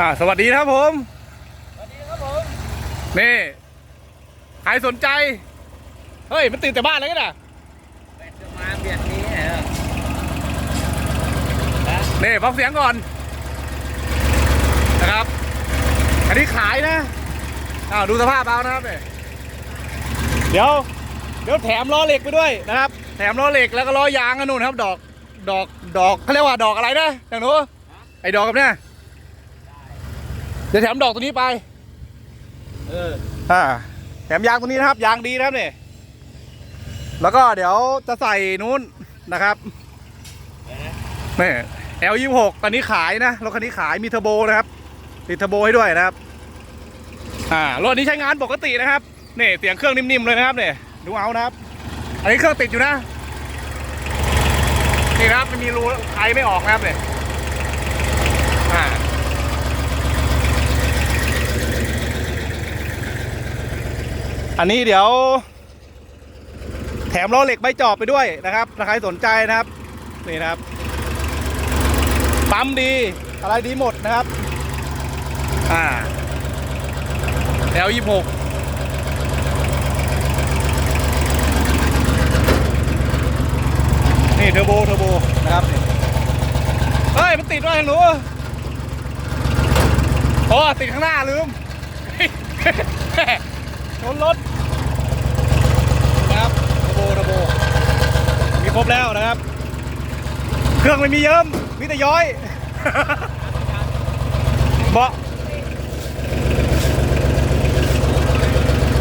อ่าสวัสดีนะครับผม สวัสดีครับผม นี่ใครสนใจ เฮ้ย มันตื่นแต่บ้านแล้วกันนะแบตจะมาเบียดนี้เหรอนี่ฟังเสียงก่อน นะครับ อันนี้ขายนะอ้าวดูสภาพเอานะครับเนี่ยเดี๋ยว เดี๋ยวแถมล้อเหล็กไปด้วยนะครับ แถมล้อเหล็กแล้วก็ล้อยางกันนู่นครับ ดอก ดอก ดอกเขาเรียกว่าดอกอะไรนะอย่างนู้นไอ้ดอกกับเนี่ย เดี๋ยวแถมดอกตัวนี้ไป เออ อ่า แถมยางตัวนี้นะครับ ยางดีนะครับเนี่ยแล้วก็เดี๋ยวจะใส่นู้นนะครับนี่ L ยี่หกตอนนี้ขายนะ รถคันนี้ขายมีเทอร์โบนะครับ ติดเทอร์โบให้ด้วยนะครับ อ่า รถนี้ใช้งานปกตินะครับนี่เสียงเครื่องนิ่มๆเลยนะครับเนี่ยดูเอานะครับ อันนี้เครื่องติดอยู่นะ นี่นะครับมันมีรูไอไม่ออกนะครับเนี่ยอ่า อันนี้เดี๋ยว แถมล้อเหล็กใบจอบไปด้วยนะครับถ้าใครสนใจนะครับ นี่นะครับ ปั๊มดี อะไรดีหมดนะครับ อ่า L ยี่หกนี่เทอร์โบเทอร์โบนะครับนี่เฮ้ย มันติดด้วยหนูโอ้ติดข้างหน้าลืม ชนรถนะครับเทอร์โบเทอร์โบมีครบแล้วนะครับ เครื่องไม่มีเยิ้มมีแต่ย้อยเบาะ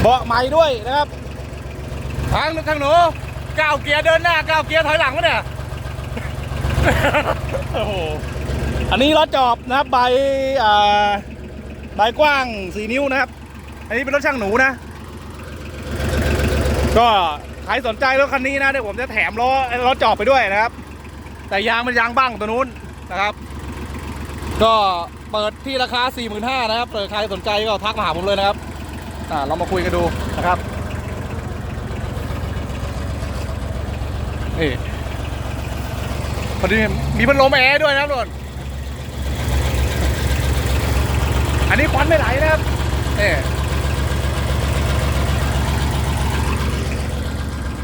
เบาะใหม่ด้วยนะครับทางทางหนูก้าวเกียร์เดินหน้าก้าวเกียร์ถอยหลังวะเนี่ยโอ้โหอันนี้รถจอบนะครับใบอ่าใบกว้าง 4 นิ้วนะครับ อันนี้เป็นรถช่างหนูนะ ก็ใครสนใจรถคันนี้นะเดี๋ยวผมจะแถมล้อล้อจอบไปด้วยนะครับ แต่ยางมันยางบ้างตัวนู้นนะครับ ก็เปิดที่ราคา 4 5 0 0 0นะครับเปิดใครสนใจก็ทักมาหาผมเลยนะครับอ่าเรามาคุยกันดูนะครับนี่พอดีมีพัดลมแอร์ด้วยนะครับทุกคนอันนี้ควันไม่ไหลนะครับเนี่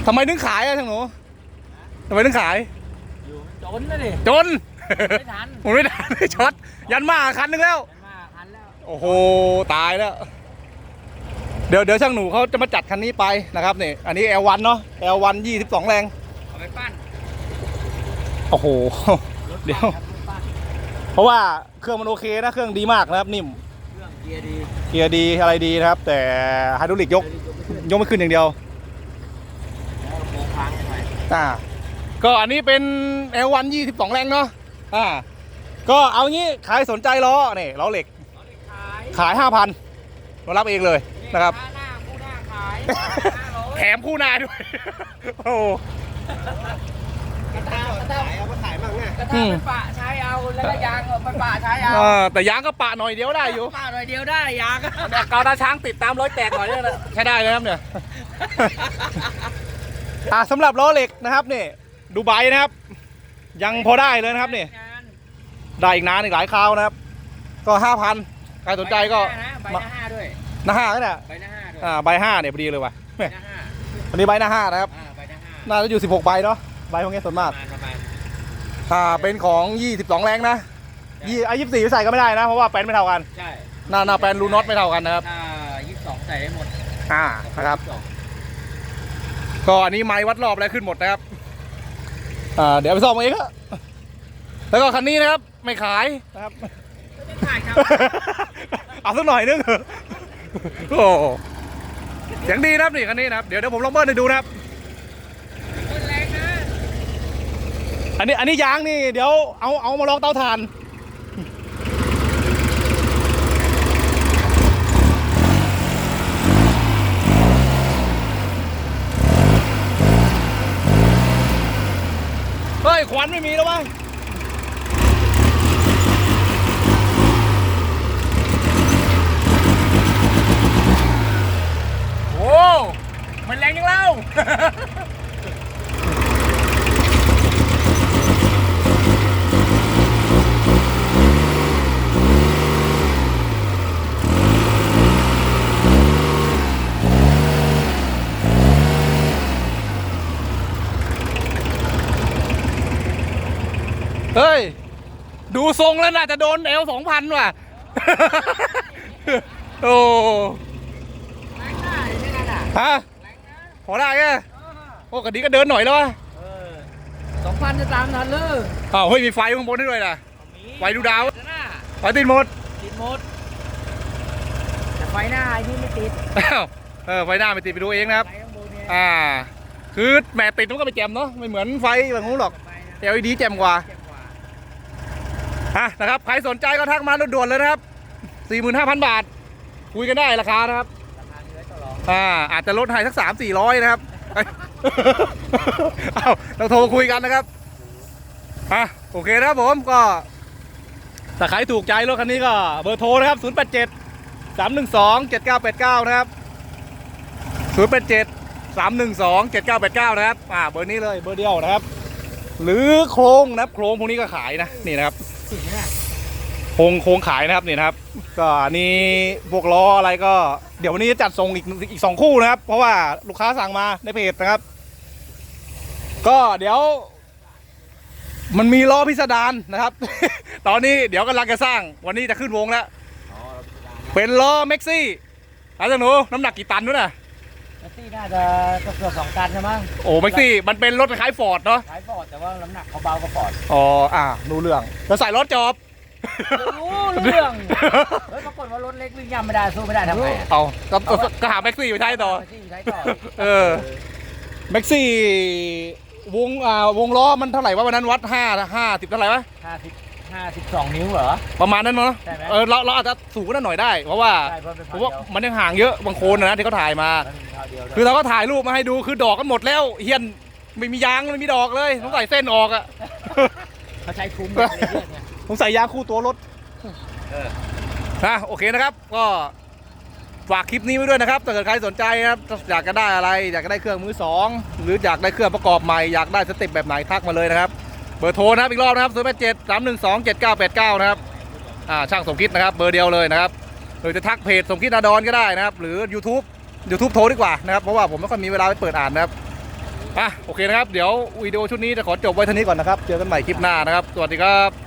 ทำไมถึงขายอะทางหนูทำไมถึงขาย อยู่จนนะดิจน ไม่ทัน ผมไม่ได้ไม่ช็อต ยันมาคันหนึงแล้วมันมาทันแล้ว โอ้โห ตายแล้ว เดี๋ยวเดี๋ยวช่างหนูเขาจะมาจัดคันนี้ไปนะครับนี่ อันนี้ L1 เนาะ L1 22 แรง เอาไปปั้น โอ้โหรถเดี๋ยวปั้นครับรถปั้นเพราะว่าเครื่องมันโอเคนะ เครื่องดีมากนะครับนิ่ม เครื่องเกียร์ดี เกียร์ดีอะไรดีนะครับ แต่ไฮดรอลิกยก ยกไม่ขึ้นอย่างเดียวแล้วโค้งพังไป อ่าก็อันนี้เป็น L1 22 แรงเนาะอ่าก็เอางี้ใครสนใจล้อนี่ล้อเหล็กเอาไปขายขาย 5,000เรารับเองเลยนะครับ หน้าคู่หน้าขายห้าร้อยแถมคู่หนาด้วย โอ้โหกระทะกระทะขายเอามาขายบ้างไงกระอืทะมไปปะใช้เอาแล้วก็ยางเอาไปปะใช้เอาเออแต่ยางก็ปะหน่อยเดียวได้อยู่ ปะหน่อยเดียวได้ยางแต่กาวตาช้างติดตามรอยแตกหน่อยเนี่ยนะใช้ได้เลยครับเนี่ย อ่าสำหรับล้อเหล็กนะครับนี่ดูไบนะครับ ยังพอได้เลยนะครับนี่งานได้อีกนานอีกหลายคราวนะครับ ก็ห้าพันใครสนใจก็ใบหน้านะใบหน้าห้าด้วยหน้าห้าก็เนี่ยใบหน้าห้าด้วยอ่าใบห้าเนี่ยพอดีเลยว่ะใบหน้าห้าอันนี้ใบหน้าห้านะครับอ่าใบหน้าห้าน่าจะอยู่16ใบเนาะใบพวกนี้ส่วนปมากระมาณประมาณอ่าเป็นของ22แรงนะยี่ไอ้ยี่สี่ใส่ก็ไม่ได้นะเพราะว่าแป้นไม่เท่ากันใช่หน้าหน้าแป้นรูน็อตไม่เท่ากันนะครับถ้ายี่สิบสองใส่ได้หมดอ่านะครับ22 ก็อันนี้ไม้วัดรอบอะไรขึ้นหมดนะครับ อ่าเดี๋ยวไปซ่อมเองครับแล้วก็คันนี้นะครับ ไม่ขายนะครับไม่ขายครับ เอาสักหน่อยนึงโอ้โหเสียงดีนะครับนี่คันนี้นะครับเดี๋ยวเดี๋ยวผมลองเบิ้ลให้ดูนะครับต้นแรงนะอันนี้อันนี้ยางนี่เดี๋ยวเอาเอามาลองเตาถ่าน เฮ้ย ควัน ไม่มีแล้วมั้งโอ้มันแรงยังเล่า นั่นน่าจะโดนเอลสองพันว่ะ โอ้แรงได้ไม่นั่นอะฮะแรงนะพอได้ไงโอ้กะดีก็เดินหน่อยแล้ววะเออสองพันจะตามทันเลยอ้าวเฮ้ยมีไฟข้างบนให้ด้วยนะไฟดูดาวหน้าไฟติดหมด ติดหมดแต่ไฟหน้าไอ้นี่ไม่ติดอ้าวเออไฟหน้าไม่ติดไปดูเองนะครับไฟข้างบนเนี่ยอ่า คือแหมติดมันก็ไม่แจ่มเนาะไม่เหมือนไฟแบบนู้นหรอกไฟนะ LED แจ่มกว่าเจ็บกว่า อะนะครับใครสนใจก็ทักมาด่วนๆเลยนะครับ 45,000 บาท คุยกันได้ราคานะครับราคาเนื้อต่อรองอ่าอาจจะลดให้สัก3 400นะครับเอาเราโทรคุยกันนะครับอะโอเคนะครับผมก็ถ้าใครถูกใจรถคันนี้ก็เบอร์โทรนะครับ 087 312 7989 นะครับ 087 312 7989 นะครับ อ่า เบอร์นี้เลย เบอร์เดียวนะครับ หรือโครงนะครับ โครงพวกนี้ก็ขายนะ นี่นะครับสิ่งนี้น่ะ โครงโครงขายนะครับนี่นะครับ ก็อันนี้พวกล้ออะไรก็เดี๋ยววันนี้จะจัดส่งอีกอีกสองคู่นะครับ เพราะว่าลูกค้าสั่งมาในเพจนะครับ ก็เดี๋ยว มันมีล้อพิสดารนะครับ ตอนนี้เดี๋ยวกำลังจะสร้างวันนี้จะขึ้นวงแล้วอ๋อเราพิจารณาเป็นล้อเม็กซี่อาจารย์หนูน้ำหนักกี่ตันนู้นน่ะแท็กซี่น่าจะก็เกือบสองตันใช่มั้งโอ้เม็กซี่มันเป็นรถคล้ายฟอร์ดเนาะขายฟอร์ดแต่ว่าน้ำหนักเขาเบากว่าฟอร์ดอ๋ออ่ารู้เรื่องจะใส่รถจอบ รู้เรื่องเฮ้ยปรากฏว่ารถเล็กวิ่งย่ำไม่ได้สู้ไม่ได้ทำไงอะ เอาก็ก็ก็หาแม็กซี่ไปใช้ต่อแท็กซี่ใช้ต่อเออ แม็กซี่วงอ่าวงล้อมันเท่าไหร่วะวันนั้นวัดห้าห้าสิบเท่าไหร่วะ ห้าสิบห้าสิบสองนิ้วเหรอ ประมาณนั้นเนาะใช่ไหม เออเราเราอาจจะสูงกว่านั้นหน่อยได้ เพราะว่า ใช่เพราะเป็นเพพันราะว่าเดียวมันยังห่างเยอะบางโคนนะที่เขาถ่ายมา มันมีเท่าเดียวด้วยคือเราก็ถ่ายรูปมาให้ดูคือดอกกันหมดแล้วเฮียนไม่มียางไม่มีดอกเลยสงสัยเส้นออกอะ เขาใช้คุ้มเลยเรื่องเนี่ย สงสัยางคู่ตัวรถนะโอเคนะครับ ก็ฝากคลิปนี้ไว้ด้วยนะครับถ้าเกิดใครสนใจนะครับอยากจะได้อะไร อยากจะได้เครื่องมือสองหรืออยากได้เครื่องประกอบใหม่อยากได้สเต็ปแบบไหนทักมาเลยนะครับเบอร์โทรนะครับอีกรอบนะครับ0 8 7 3 1 2 7 9 8 9นะครับอ่าช่างสมคิดนะครับ เบอร์เดียวเลยนะครับหรือจะทักเพจสมคิดนาดอนก็ได้นะครับ หรือ YouTube YouTube โทรดีกว่านะครับ เพราะว่าผมไม่ค่อยมีเวลาไปเปิดอ่านนะครับอะโอเคนะครับ เดี๋ยววิดีโอชุดนี้จะขอจบไว้เท่านี้ก่อนนะครับ เจอกันใหม่คลิปหน้านะครับ สวัสดีครับ